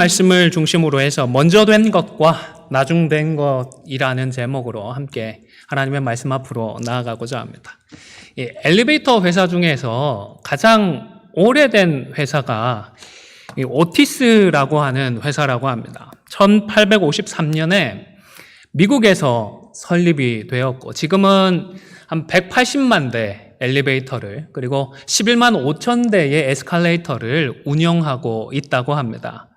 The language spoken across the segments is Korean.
말씀을 중심으로 해서 먼저 된 것과 나중 된 것이라는 제목으로 함께 하나님의 말씀 앞으로 나아가고자 합니다. 이 엘리베이터 회사 중에서 가장 오래된 회사가 이 오티스라고 하는 회사라고 합니다. 1853년에 미국에서 설립이 되었고 지금은 한 180만 대 엘리베이터를 그리고 11만 5천 대의 에스컬레이터를 운영하고 있다고 합니다.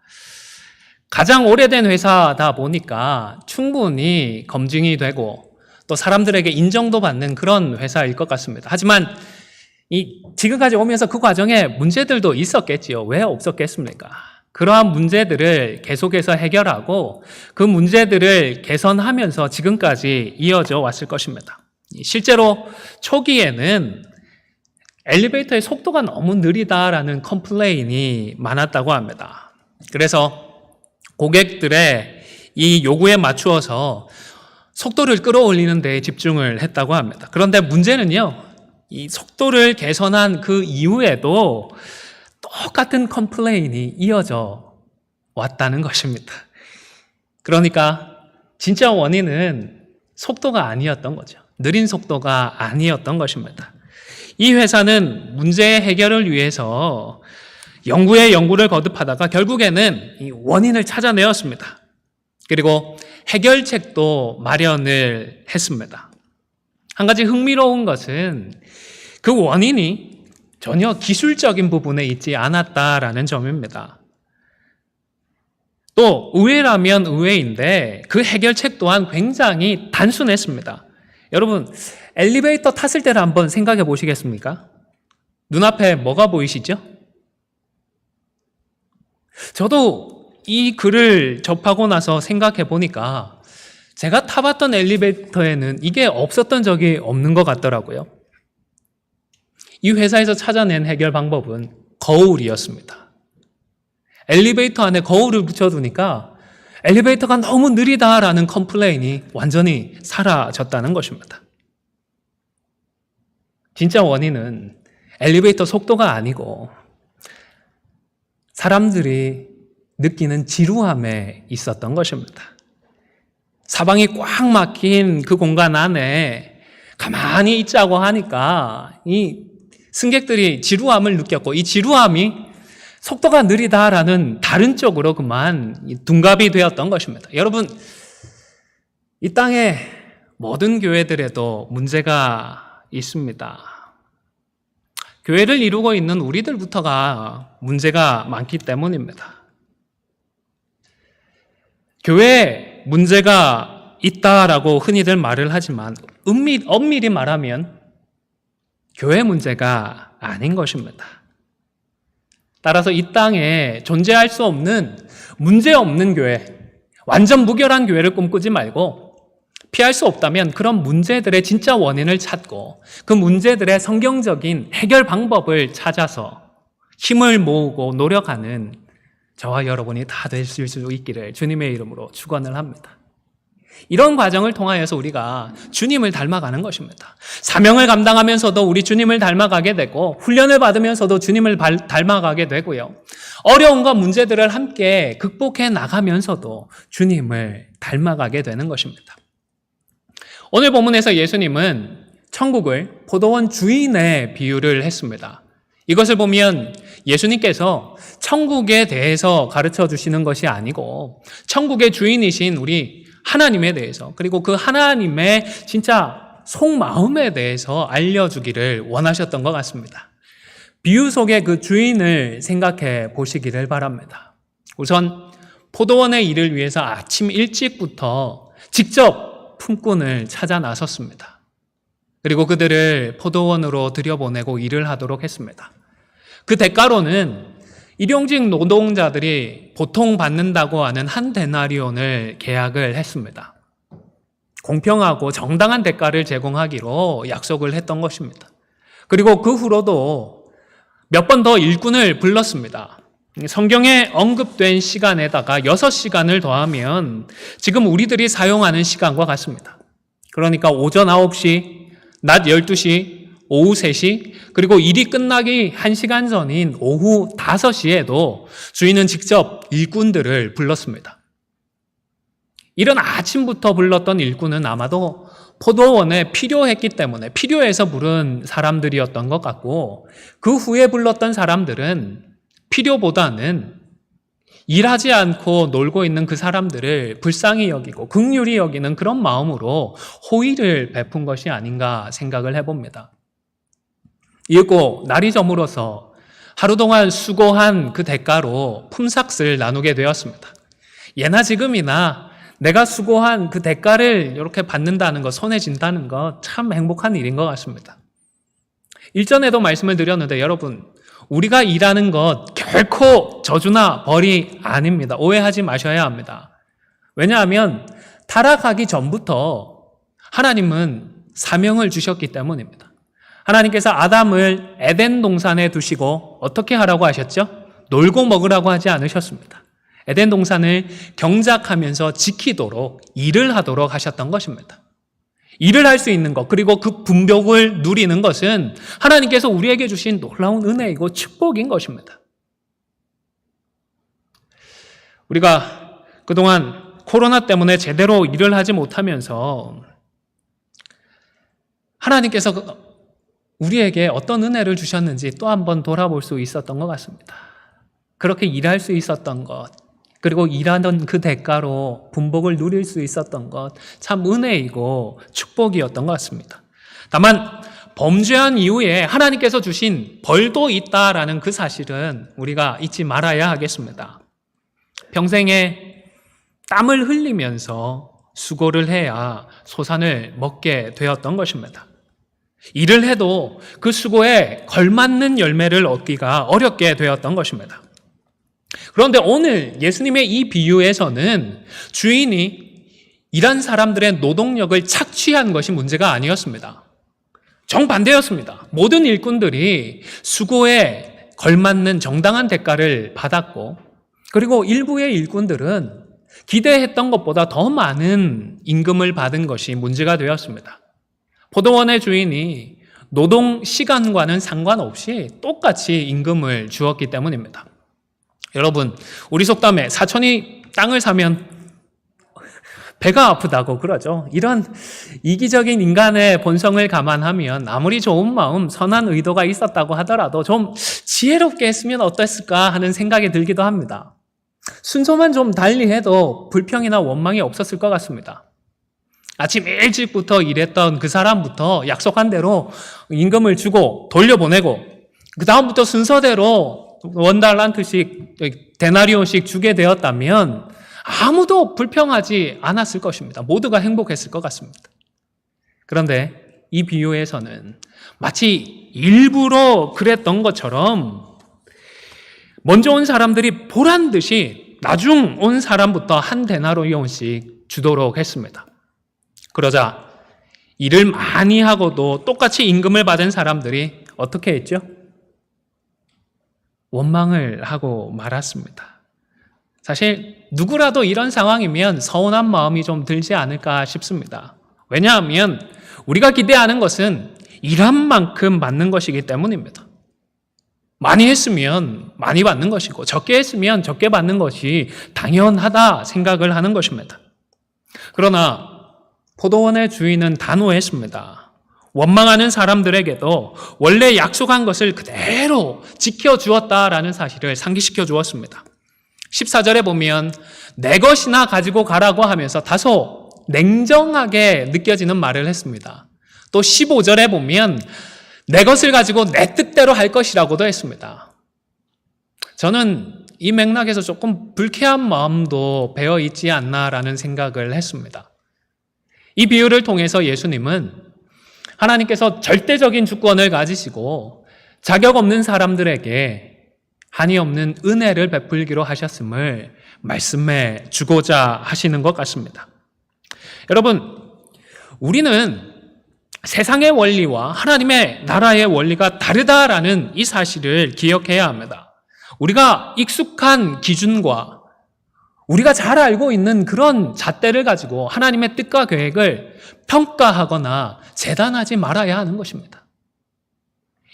가장 오래된 회사다 보니까 충분히 검증이 되고 또 사람들에게 인정도 받는 그런 회사일 것 같습니다. 하지만 이 지금까지 오면서 그 과정에 문제들도 있었겠지요. 왜 없었겠습니까? 그러한 문제들을 계속해서 해결하고 그 문제들을 개선하면서 지금까지 이어져 왔을 것입니다. 실제로 초기에는 엘리베이터의 속도가 너무 느리다라는 컴플레인이 많았다고 합니다. 그래서 고객들의 이 요구에 맞추어서 속도를 끌어올리는 데 집중을 했다고 합니다. 그런데 문제는요, 이 속도를 개선한 그 이후에도 똑같은 컴플레인이 이어져 왔다는 것입니다. 그러니까 진짜 원인은 속도가 아니었던 거죠. 느린 속도가 아니었던 것입니다. 이 회사는 문제 해결을 위해서 연구에 연구를 거듭하다가 결국에는 이 원인을 찾아내었습니다. 그리고 해결책도 마련을 했습니다. 한 가지 흥미로운 것은 그 원인이 전혀 기술적인 부분에 있지 않았다라는 점입니다. 또 의외라면 의외인데 그 해결책 또한 굉장히 단순했습니다. 여러분 엘리베이터 탔을 때를 한번 생각해 보시겠습니까? 눈앞에 뭐가 보이시죠? 저도 이 글을 접하고 나서 생각해 보니까 제가 타봤던 엘리베이터에는 이게 없었던 적이 없는 것 같더라고요. 이 회사에서 찾아낸 해결 방법은 거울이었습니다. 엘리베이터 안에 거울을 붙여두니까 엘리베이터가 너무 느리다라는 컴플레인이 완전히 사라졌다는 것입니다. 진짜 원인은 엘리베이터 속도가 아니고 사람들이 느끼는 지루함에 있었던 것입니다. 사방이 꽉 막힌 그 공간 안에 가만히 있자고 하니까 이 승객들이 지루함을 느꼈고 이 지루함이 속도가 느리다라는 다른 쪽으로 그만 둔갑이 되었던 것입니다. 여러분, 이 땅에 모든 교회들에도 문제가 있습니다. 교회를 이루고 있는 우리들부터가 문제가 많기 때문입니다. 교회에 문제가 있다라고 흔히들 말을 하지만 엄밀, 엄밀히 말하면 교회 문제가 아닌 것입니다. 따라서 이 땅에 존재할 수 없는 문제 없는 교회, 완전 무결한 교회를 꿈꾸지 말고 피할 수 없다면 그런 문제들의 진짜 원인을 찾고 그 문제들의 성경적인 해결 방법을 찾아서 힘을 모으고 노력하는 저와 여러분이 다 되실 수 있기를 주님의 이름으로 축원을 합니다. 이런 과정을 통하여서 우리가 주님을 닮아가는 것입니다. 사명을 감당하면서도 우리 주님을 닮아가게 되고 훈련을 받으면서도 주님을 닮아가게 되고요. 어려움과 문제들을 함께 극복해 나가면서도 주님을 닮아가게 되는 것입니다. 오늘 본문에서 예수님은 천국을 포도원 주인의 비유를 했습니다. 이것을 보면 예수님께서 천국에 대해서 가르쳐 주시는 것이 아니고 천국의 주인이신 우리 하나님에 대해서 그리고 그 하나님의 진짜 속마음에 대해서 알려주기를 원하셨던 것 같습니다. 비유 속의 그 주인을 생각해 보시기를 바랍니다. 우선 포도원의 일을 위해서 아침 일찍부터 직접 품꾼을 찾아 나섰습니다. 그리고 그들을 포도원으로 들여보내고 일을 하도록 했습니다. 그 대가로는 일용직 노동자들이 보통 받는다고 하는 한 데나리온을 계약을 했습니다. 공평하고 정당한 대가를 제공하기로 약속을 했던 것입니다. 그리고 그 후로도 몇 번 더 일꾼을 불렀습니다. 성경에 언급된 시간에다가 6시간을 더하면 지금 우리들이 사용하는 시간과 같습니다. 그러니까 오전 9시, 낮 12시, 오후 3시, 그리고 일이 끝나기 1시간 전인 오후 5시에도 주인은 직접 일꾼들을 불렀습니다. 이른 아침부터 불렀던 일꾼은 아마도 포도원에 필요했기 때문에 필요해서 부른 사람들이었던 것 같고 그 후에 불렀던 사람들은 필요보다는 일하지 않고 놀고 있는 그 사람들을 불쌍히 여기고 극률이 여기는 그런 마음으로 호의를 베푼 것이 아닌가 생각을 해봅니다. 이윽고 날이 저물어서 하루 동안 수고한 그 대가로 품삯을 나누게 되었습니다. 예나 지금이나 내가 수고한 그 대가를 이렇게 받는다는 것, 쥔다는 것 참 행복한 일인 것 같습니다. 일전에도 말씀을 드렸는데 여러분, 우리가 일하는 것 결코 저주나 벌이 아닙니다. 오해하지 마셔야 합니다. 왜냐하면 타락하기 전부터 하나님은 사명을 주셨기 때문입니다. 하나님께서 아담을 에덴 동산에 두시고 어떻게 하라고 하셨죠? 놀고 먹으라고 하지 않으셨습니다. 에덴 동산을 경작하면서 지키도록 일을 하도록 하셨던 것입니다. 일을 할 수 있는 것, 그리고 그 분벽을 누리는 것은 하나님께서 우리에게 주신 놀라운 은혜이고 축복인 것입니다. 우리가 그동안 코로나 때문에 제대로 일을 하지 못하면서 하나님께서 우리에게 어떤 은혜를 주셨는지 또 한번 돌아볼 수 있었던 것 같습니다. 그렇게 일할 수 있었던 것, 그리고 일하던 그 대가로 분복을 누릴 수 있었던 것, 참 은혜이고 축복이었던 것 같습니다. 다만, 범죄한 이후에 하나님께서 주신 벌도 있다라는 그 사실은 우리가 잊지 말아야 하겠습니다. 평생에 땀을 흘리면서 수고를 해야 소산을 먹게 되었던 것입니다. 일을 해도 그 수고에 걸맞는 열매를 얻기가 어렵게 되었던 것입니다. 그런데 오늘 예수님의 이 비유에서는 주인이 일한 사람들의 노동력을 착취한 것이 문제가 아니었습니다. 정반대였습니다. 모든 일꾼들이 수고에 걸맞는 정당한 대가를 받았고, 그리고 일부의 일꾼들은 기대했던 것보다 더 많은 임금을 받은 것이 문제가 되었습니다. 포도원의 주인이 노동 시간과는 상관없이 똑같이 임금을 주었기 때문입니다. 여러분, 우리 속담에 사촌이 땅을 사면 배가 아프다고 그러죠. 이런 이기적인 인간의 본성을 감안하면 아무리 좋은 마음, 선한 의도가 있었다고 하더라도 좀 지혜롭게 했으면 어땠을까 하는 생각이 들기도 합니다. 순서만 좀 달리 해도 불평이나 원망이 없었을 것 같습니다. 아침 일찍부터 일했던 그 사람부터 약속한 대로 임금을 주고 돌려보내고 그 다음부터 순서대로 원달란트씩 데나리온씩 주게 되었다면 아무도 불평하지 않았을 것입니다. 모두가 행복했을 것 같습니다. 그런데 이 비유에서는 마치 일부러 그랬던 것처럼 먼저 온 사람들이 보란 듯이 나중 온 사람부터 한 데나리온씩 주도록 했습니다. 그러자 일을 많이 하고도 똑같이 임금을 받은 사람들이 어떻게 했죠? 원망을 하고 말았습니다. 사실 누구라도 이런 상황이면 서운한 마음이 좀 들지 않을까 싶습니다. 왜냐하면 우리가 기대하는 것은 일한 만큼 받는 것이기 때문입니다. 많이 했으면 많이 받는 것이고 적게 했으면 적게 받는 것이 당연하다 생각을 하는 것입니다. 그러나 포도원의 주인은 단호했습니다. 원망하는 사람들에게도 원래 약속한 것을 그대로 지켜주었다라는 사실을 상기시켜 주었습니다. 14절에 보면 내 것이나 가지고 가라고 하면서 다소 냉정하게 느껴지는 말을 했습니다. 또 15절에 보면 내 것을 가지고 내 뜻대로 할 것이라고도 했습니다. 저는 이 맥락에서 조금 불쾌한 마음도 배어 있지 않나라는 생각을 했습니다. 이 비유를 통해서 예수님은 하나님께서 절대적인 주권을 가지시고 자격 없는 사람들에게 한이 없는 은혜를 베풀기로 하셨음을 말씀해 주고자 하시는 것 같습니다. 여러분, 우리는 세상의 원리와 하나님의 나라의 원리가 다르다라는 이 사실을 기억해야 합니다. 우리가 익숙한 기준과 우리가 잘 알고 있는 그런 잣대를 가지고 하나님의 뜻과 계획을 평가하거나 재단하지 말아야 하는 것입니다.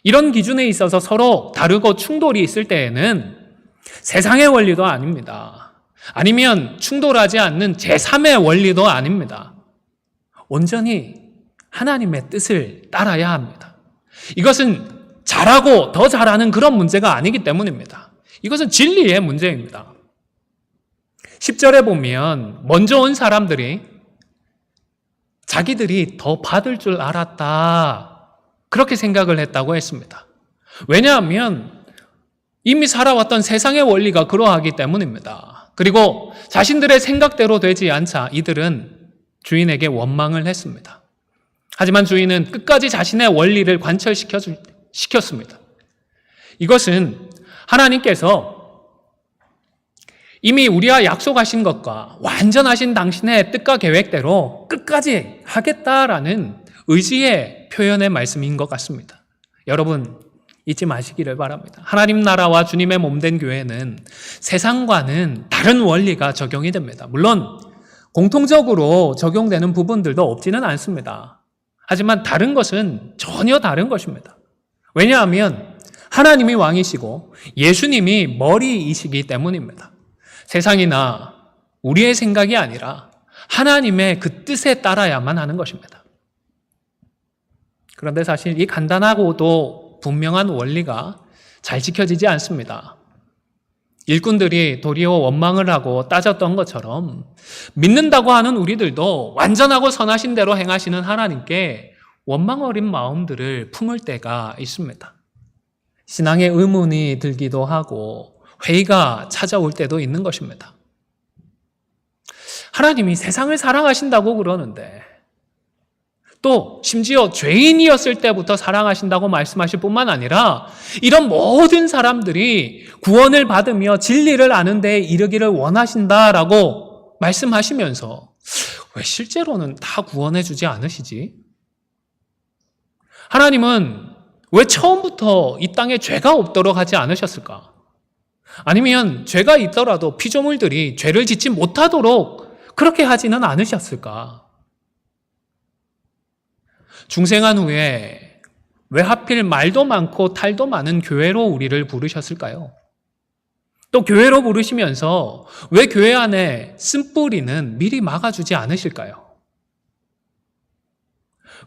이런 기준에 있어서 서로 다르고 충돌이 있을 때에는 세상의 원리도 아닙니다. 아니면 충돌하지 않는 제3의 원리도 아닙니다. 온전히 하나님의 뜻을 따라야 합니다. 이것은 잘하고 더 잘하는 그런 문제가 아니기 때문입니다. 이것은 진리의 문제입니다. 10절에 보면 먼저 온 사람들이 자기들이 더 받을 줄 알았다. 그렇게 생각을 했다고 했습니다. 왜냐하면 이미 살아왔던 세상의 원리가 그러하기 때문입니다. 그리고 자신들의 생각대로 되지 않자 이들은 주인에게 원망을 했습니다. 하지만 주인은 끝까지 자신의 원리를 관철시켜 주, 시켰습니다. 이것은 하나님께서 이미 우리와 약속하신 것과 완전하신 당신의 뜻과 계획대로 끝까지 하겠다라는 의지의 표현의 말씀인 것 같습니다. 여러분, 잊지 마시기를 바랍니다. 하나님 나라와 주님의 몸된 교회는 세상과는 다른 원리가 적용이 됩니다. 물론, 공통적으로 적용되는 부분들도 없지는 않습니다. 하지만 다른 것은 전혀 다른 것입니다. 왜냐하면 하나님이 왕이시고 예수님이 머리이시기 때문입니다. 세상이나 우리의 생각이 아니라 하나님의 그 뜻에 따라야만 하는 것입니다. 그런데 사실 이 간단하고도 분명한 원리가 잘 지켜지지 않습니다. 일꾼들이 도리어 원망을 하고 따졌던 것처럼 믿는다고 하는 우리들도 완전하고 선하신 대로 행하시는 하나님께 원망 어린 마음들을 품을 때가 있습니다. 신앙의 의문이 들기도 하고 회의가 찾아올 때도 있는 것입니다. 하나님이 세상을 사랑하신다고 그러는데 또 심지어 죄인이었을 때부터 사랑하신다고 말씀하실 뿐만 아니라 이런 모든 사람들이 구원을 받으며 진리를 아는 데 이르기를 원하신다라고 말씀하시면서 왜 실제로는 다 구원해 주지 않으시지? 하나님은 왜 처음부터 이 땅에 죄가 없도록 하지 않으셨을까? 아니면 죄가 있더라도 피조물들이 죄를 짓지 못하도록 그렇게 하지는 않으셨을까? 중생한 후에 왜 하필 말도 많고 탈도 많은 교회로 우리를 부르셨을까요? 또 교회로 부르시면서 왜 교회 안에 쓴뿌리는 미리 막아주지 않으실까요?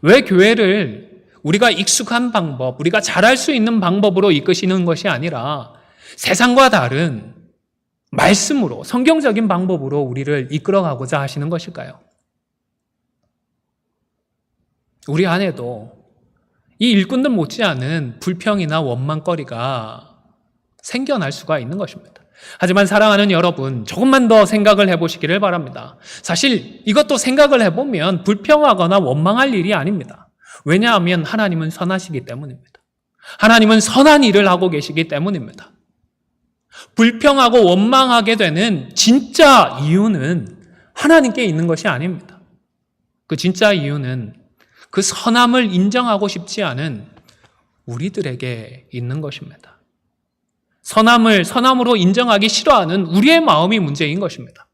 왜 교회를 우리가 익숙한 방법, 우리가 잘할 수 있는 방법으로 이끄시는 것이 아니라 세상과 다른 말씀으로, 성경적인 방법으로 우리를 이끌어가고자 하시는 것일까요? 우리 안에도 이 일꾼들 못지않은 불평이나 원망거리가 생겨날 수가 있는 것입니다. 하지만 사랑하는 여러분, 조금만 더 생각을 해보시기를 바랍니다. 사실 이것도 생각을 해보면 불평하거나 원망할 일이 아닙니다. 왜냐하면 하나님은 선하시기 때문입니다. 하나님은 선한 일을 하고 계시기 때문입니다. 불평하고 원망하게 되는 진짜 이유는 하나님께 있는 것이 아닙니다. 그 진짜 이유는 그 선함을 인정하고 싶지 않은 우리들에게 있는 것입니다. 선함을 선함으로 인정하기 싫어하는 우리의 마음이 문제인 것입니다.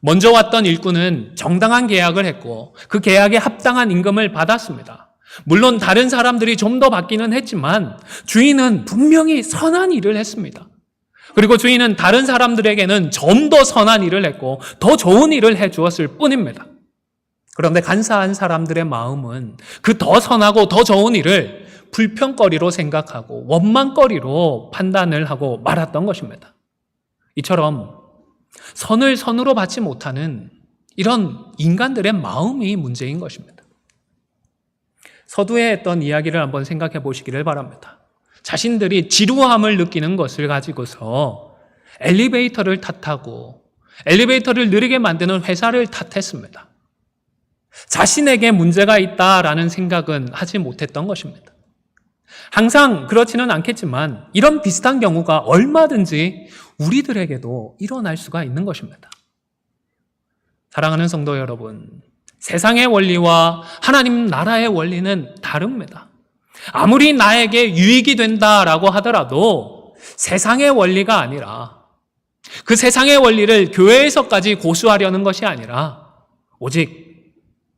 먼저 왔던 일꾼은 정당한 계약을 했고 그 계약에 합당한 임금을 받았습니다. 물론 다른 사람들이 좀 더 받기는 했지만 주인은 분명히 선한 일을 했습니다. 그리고 주인은 다른 사람들에게는 좀 더 선한 일을 했고 더 좋은 일을 해 주었을 뿐입니다. 그런데 간사한 사람들의 마음은 그 더 선하고 더 좋은 일을 불평거리로 생각하고 원망거리로 판단을 하고 말았던 것입니다. 이처럼 선을 선으로 받지 못하는 이런 인간들의 마음이 문제인 것입니다. 서두에 했던 이야기를 한번 생각해 보시기를 바랍니다. 자신들이 지루함을 느끼는 것을 가지고서 엘리베이터를 탓하고 엘리베이터를 느리게 만드는 회사를 탓했습니다. 자신에게 문제가 있다라는 생각은 하지 못했던 것입니다. 항상 그렇지는 않겠지만 이런 비슷한 경우가 얼마든지 우리들에게도 일어날 수가 있는 것입니다. 사랑하는 성도 여러분, 세상의 원리와 하나님 나라의 원리는 다릅니다. 아무리 나에게 유익이 된다라고 하더라도 세상의 원리가 아니라 그 세상의 원리를 교회에서까지 고수하려는 것이 아니라 오직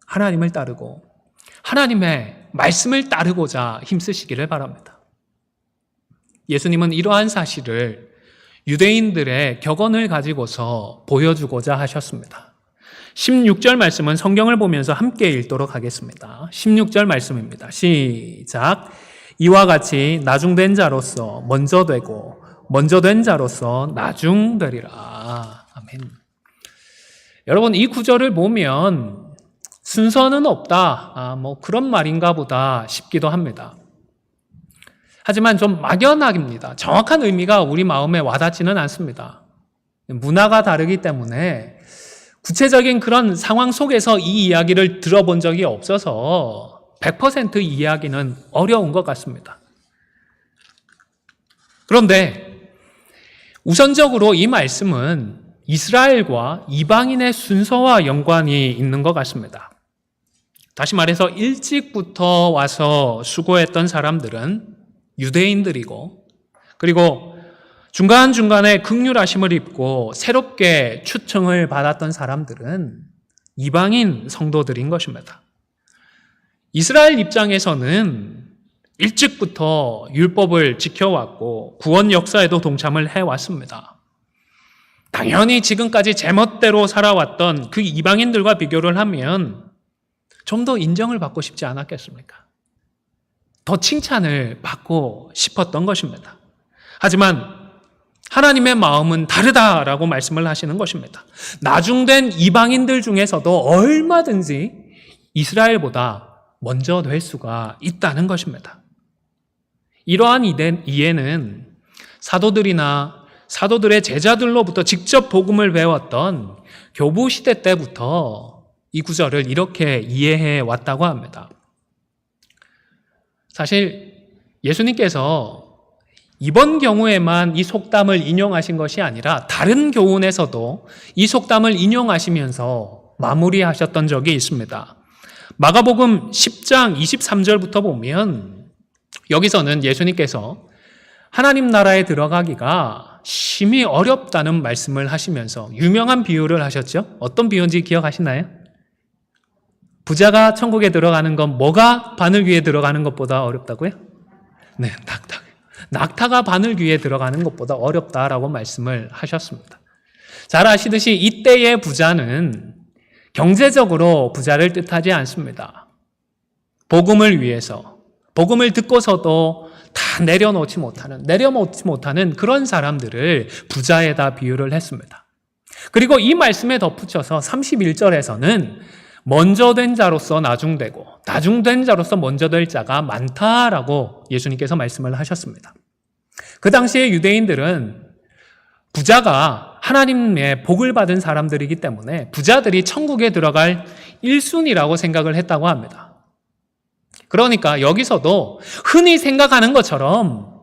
하나님을 따르고 하나님의 말씀을 따르고자 힘쓰시기를 바랍니다. 예수님은 이러한 사실을 유대인들의 격언을 가지고서 보여주고자 하셨습니다. 16절 말씀은 성경을 보면서 함께 읽도록 하겠습니다. 16절 말씀입니다. 시작. 이와 같이 나중된 자로서 먼저 되고 먼저 된 자로서 나중 되리라. 아멘. 여러분 이 구절을 보면 순서는 없다. 아, 뭐 그런 말인가 보다 싶기도 합니다. 하지만 좀 막연하입니다. 정확한 의미가 우리 마음에 와닿지는 않습니다. 문화가 다르기 때문에 구체적인 그런 상황 속에서 이 이야기를 들어본 적이 없어서 100% 이해하기는 어려운 것 같습니다. 그런데 우선적으로 이 말씀은 이스라엘과 이방인의 순서와 연관이 있는 것 같습니다. 다시 말해서 일찍부터 와서 수고했던 사람들은 유대인들이고 그리고 중간중간에 극률하심을 입고 새롭게 추청을 받았던 사람들은 이방인 성도들인 것입니다. 이스라엘 입장에서는 일찍부터 율법을 지켜왔고 구원 역사에도 동참을 해왔습니다. 당연히 지금까지 제멋대로 살아왔던 그 이방인들과 비교를 하면 좀 더 인정을 받고 싶지 않았겠습니까? 더 칭찬을 받고 싶었던 것입니다. 하지만 하나님의 마음은 다르다라고 말씀을 하시는 것입니다. 나중된 이방인들 중에서도 얼마든지 이스라엘보다 먼저 될 수가 있다는 것입니다. 이러한 이해는 사도들이나 사도들의 제자들로부터 직접 복음을 배웠던 교부 시대 때부터 이 구절을 이렇게 이해해 왔다고 합니다. 사실 예수님께서 이번 경우에만 이 속담을 인용하신 것이 아니라 다른 교훈에서도 이 속담을 인용하시면서 마무리하셨던 적이 있습니다. 마가복음 10장 23절부터 보면 여기서는 예수님께서 하나님 나라에 들어가기가 심히 어렵다는 말씀을 하시면서 유명한 비유를 하셨죠? 어떤 비유인지 기억하시나요? 부자가 천국에 들어가는 건 뭐가 바늘 위에 들어가는 것보다 어렵다고요? 네, 낙타. 낙타가 바늘 위에 들어가는 것보다 어렵다라고 말씀을 하셨습니다. 잘 아시듯이 이때의 부자는 경제적으로 부자를 뜻하지 않습니다. 복음을 위해서, 복음을 듣고서도 다 내려놓지 못하는, 내려놓지 못하는 그런 사람들을 부자에다 비유를 했습니다. 그리고 이 말씀에 덧붙여서 31절에서는 먼저 된 자로서 나중되고 나중된 자로서 먼저 될 자가 많다라고 예수님께서 말씀을 하셨습니다. 그 당시에 유대인들은 부자가 하나님의 복을 받은 사람들이기 때문에 부자들이 천국에 들어갈 1순위라고 생각을 했다고 합니다. 그러니까 여기서도 흔히 생각하는 것처럼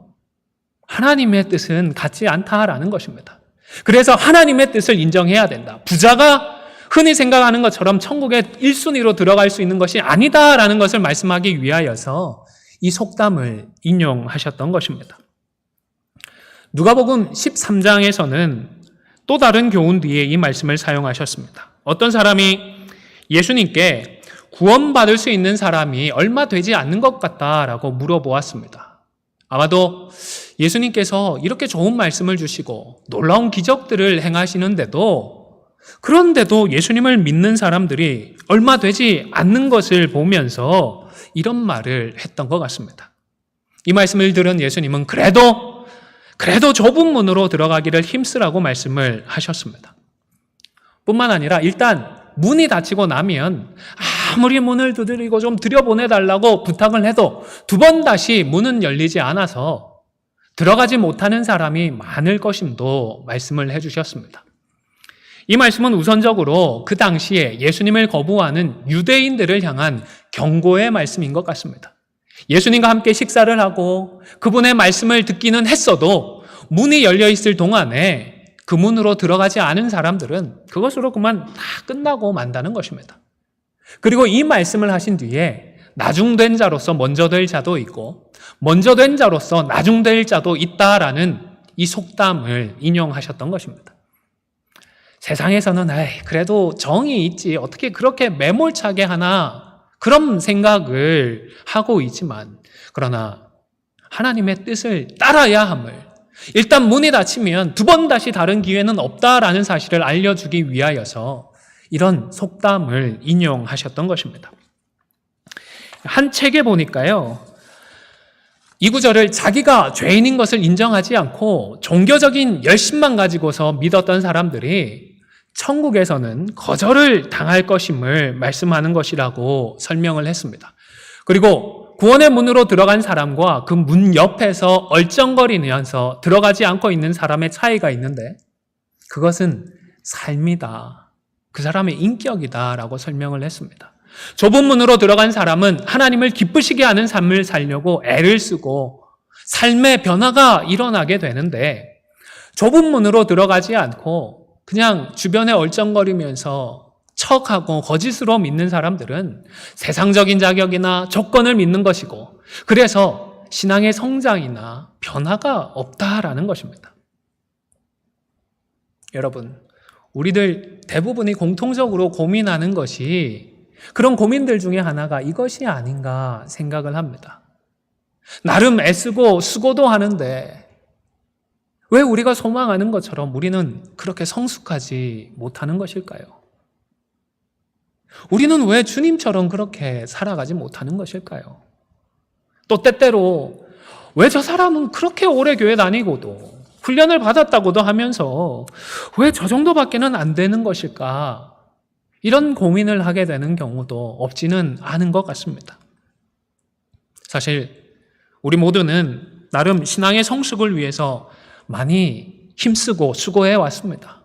하나님의 뜻은 같지 않다라는 것입니다. 그래서 하나님의 뜻을 인정해야 된다. 부자가 흔히 생각하는 것처럼 천국의 1순위로 들어갈 수 있는 것이 아니다라는 것을 말씀하기 위하여서 이 속담을 인용하셨던 것입니다. 누가복음 13장에서는 또 다른 교훈 뒤에 이 말씀을 사용하셨습니다. 어떤 사람이 예수님께 구원받을 수 있는 사람이 얼마 되지 않는 것 같다라고 물어보았습니다. 아마도 예수님께서 이렇게 좋은 말씀을 주시고 놀라운 기적들을 행하시는데도 그런데도 예수님을 믿는 사람들이 얼마 되지 않는 것을 보면서 이런 말을 했던 것 같습니다. 이 말씀을 들은 예수님은 그래도, 그래도 좁은 문으로 들어가기를 힘쓰라고 말씀을 하셨습니다. 뿐만 아니라 일단 문이 닫히고 나면 아무리 문을 두드리고 좀 들여보내달라고 부탁을 해도 두 번 다시 문은 열리지 않아서 들어가지 못하는 사람이 많을 것임도 말씀을 해주셨습니다. 이 말씀은 우선적으로 그 당시에 예수님을 거부하는 유대인들을 향한 경고의 말씀인 것 같습니다. 예수님과 함께 식사를 하고 그분의 말씀을 듣기는 했어도 문이 열려 있을 동안에 그 문으로 들어가지 않은 사람들은 그것으로 그만 다 끝나고 만다는 것입니다. 그리고 이 말씀을 하신 뒤에 나중된 자로서 먼저 될 자도 있고 먼저 된 자로서 나중될 자도 있다라는 이 속담을 인용하셨던 것입니다. 세상에서는 에이, 그래도 정이 있지 어떻게 그렇게 매몰차게 하나 그런 생각을 하고 있지만 그러나 하나님의 뜻을 따라야 함을 일단 문이 닫히면 두 번 다시 다른 기회는 없다라는 사실을 알려주기 위하여서 이런 속담을 인용하셨던 것입니다. 한 책에 보니까요. 이 구절을 자기가 죄인인 것을 인정하지 않고 종교적인 열심만 가지고서 믿었던 사람들이 천국에서는 거절을 당할 것임을 말씀하는 것이라고 설명을 했습니다. 그리고 구원의 문으로 들어간 사람과 그 문 옆에서 얼쩡거리면서 들어가지 않고 있는 사람의 차이가 있는데 그것은 삶이다. 그 사람의 인격이다라고 설명을 했습니다. 좁은 문으로 들어간 사람은 하나님을 기쁘시게 하는 삶을 살려고 애를 쓰고 삶의 변화가 일어나게 되는데 좁은 문으로 들어가지 않고 그냥 주변에 얼쩡거리면서 척하고 거짓으로 믿는 사람들은 세상적인 자격이나 조건을 믿는 것이고 그래서 신앙의 성장이나 변화가 없다라는 것입니다. 여러분, 우리들 대부분이 공통적으로 고민하는 것이 그런 고민들 중에 하나가 이것이 아닌가 생각을 합니다. 나름 애쓰고 수고도 하는데 왜 우리가 소망하는 것처럼 우리는 그렇게 성숙하지 못하는 것일까요? 우리는 왜 주님처럼 그렇게 살아가지 못하는 것일까요? 또 때때로 왜 저 사람은 그렇게 오래 교회 다니고도 훈련을 받았다고도 하면서 왜 저 정도밖에는 안 되는 것일까? 이런 고민을 하게 되는 경우도 없지는 않은 것 같습니다. 사실 우리 모두는 나름 신앙의 성숙을 위해서 많이 힘쓰고 수고해 왔습니다.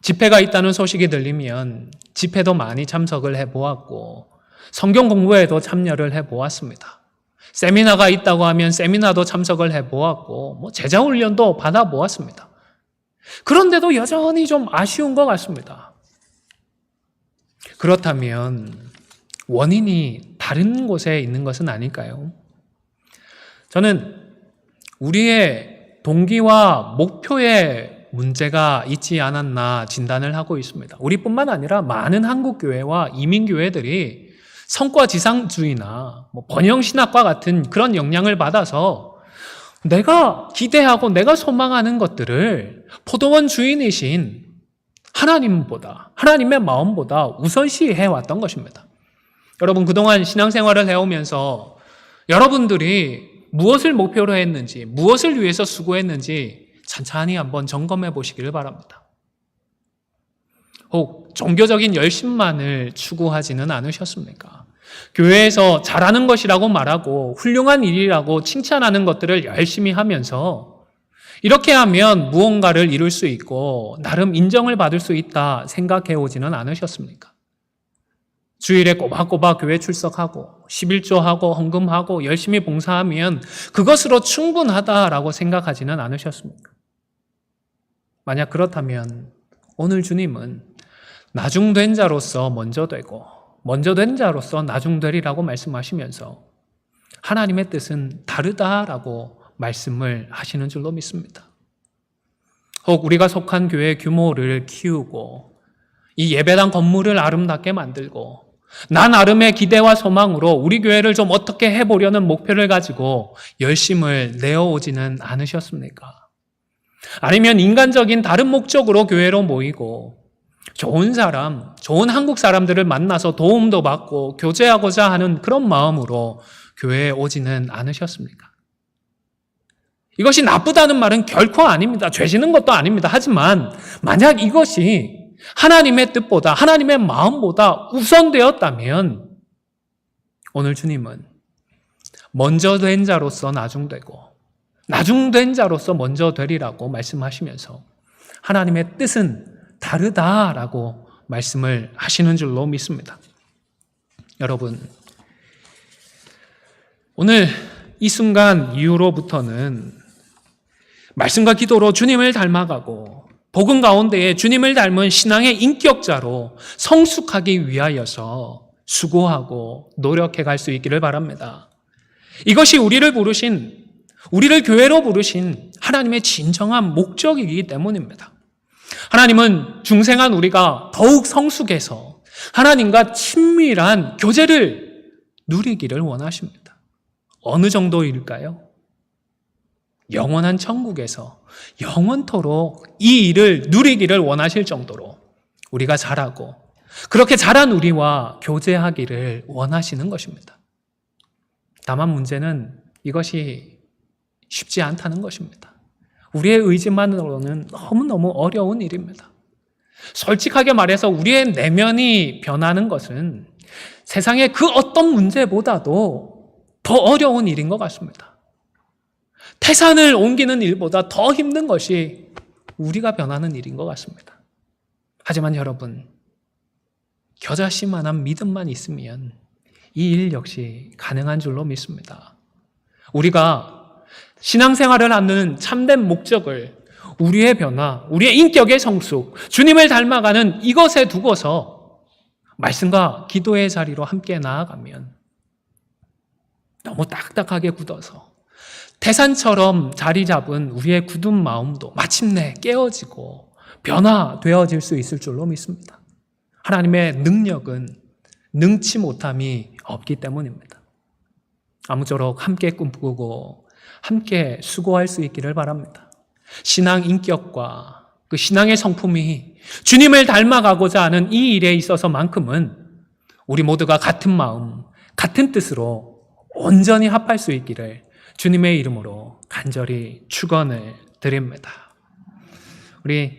집회가 있다는 소식이 들리면 집회도 많이 참석을 해 보았고 성경 공부에도 참여를 해 보았습니다. 세미나가 있다고 하면 세미나도 참석을 해 보았고 뭐 제자 훈련도 받아 보았습니다. 그런데도 여전히 좀 아쉬운 것 같습니다. 그렇다면 원인이 다른 곳에 있는 것은 아닐까요? 저는 우리의 동기와 목표에 문제가 있지 않았나 진단을 하고 있습니다. 우리뿐만 아니라 많은 한국 교회와 이민 교회들이 성과 지상주의나 뭐 번영 신학과 같은 그런 영향을 받아서 내가 기대하고 내가 소망하는 것들을 포도원 주인이신 하나님보다 하나님의 마음보다 우선시해 왔던 것입니다. 여러분 그동안 신앙생활을 해오면서 여러분들이 무엇을 목표로 했는지 무엇을 위해서 수고했는지 찬찬히 한번 점검해 보시기를 바랍니다. 혹 종교적인 열심만을 추구하지는 않으셨습니까? 교회에서 잘하는 것이라고 말하고 훌륭한 일이라고 칭찬하는 것들을 열심히 하면서 이렇게 하면 무언가를 이룰 수 있고 나름 인정을 받을 수 있다 생각해 오지는 않으셨습니까? 주일에 꼬박꼬박 교회 출석하고 11조하고 헌금하고 열심히 봉사하면 그것으로 충분하다라고 생각하지는 않으셨습니까? 만약 그렇다면 오늘 주님은 나중된 자로서 먼저 되고 먼저 된 자로서 나중되리라고 말씀하시면서 하나님의 뜻은 다르다라고 말씀을 하시는 줄로 믿습니다. 혹 우리가 속한 교회 규모를 키우고 이 예배당 건물을 아름답게 만들고 나 나름의 기대와 소망으로 우리 교회를 좀 어떻게 해보려는 목표를 가지고 열심을 내어오지는 않으셨습니까? 아니면 인간적인 다른 목적으로 교회로 모이고 좋은 사람, 좋은 한국 사람들을 만나서 도움도 받고 교제하고자 하는 그런 마음으로 교회에 오지는 않으셨습니까? 이것이 나쁘다는 말은 결코 아닙니다. 죄 지는 것도 아닙니다. 하지만 만약 이것이 하나님의 뜻보다 하나님의 마음보다 우선되었다면 오늘 주님은 먼저 된 자로서 나중되고 나중된 자로서 먼저 되리라고 말씀하시면서 하나님의 뜻은 다르다라고 말씀을 하시는 줄로 믿습니다. 여러분, 오늘 이 순간 이후로부터는 말씀과 기도로 주님을 닮아가고 복음 가운데에 주님을 닮은 신앙의 인격자로 성숙하기 위하여서 수고하고 노력해 갈 수 있기를 바랍니다. 이것이 우리를 부르신, 우리를 교회로 부르신 하나님의 진정한 목적이기 때문입니다. 하나님은 중생한 우리가 더욱 성숙해서 하나님과 친밀한 교제를 누리기를 원하십니다. 어느 정도일까요? 영원한 천국에서 영원토록 이 일을 누리기를 원하실 정도로 우리가 잘하고 그렇게 잘한 우리와 교제하기를 원하시는 것입니다. 다만 문제는 이것이 쉽지 않다는 것입니다. 우리의 의지만으로는 너무너무 어려운 일입니다. 솔직하게 말해서 우리의 내면이 변하는 것은 세상의 그 어떤 문제보다도 더 어려운 일인 것 같습니다. 태산을 옮기는 일보다 더 힘든 것이 우리가 변하는 일인 것 같습니다. 하지만 여러분, 겨자씨만한 믿음만 있으면 이 일 역시 가능한 줄로 믿습니다. 우리가 신앙생활을 하는 참된 목적을 우리의 변화, 우리의 인격의 성숙, 주님을 닮아가는 이것에 두고서 말씀과 기도의 자리로 함께 나아가면 너무 딱딱하게 굳어서 태산처럼 자리 잡은 우리의 굳은 마음도 마침내 깨어지고 변화되어질 수 있을 줄로 믿습니다. 하나님의 능력은 능치 못함이 없기 때문입니다. 아무쪼록 함께 꿈꾸고 함께 수고할 수 있기를 바랍니다. 신앙 인격과 그 신앙의 성품이 주님을 닮아가고자 하는 이 일에 있어서만큼은 우리 모두가 같은 마음, 같은 뜻으로 온전히 합할 수 있기를 주님의 이름으로 간절히 축원을 드립니다. 우리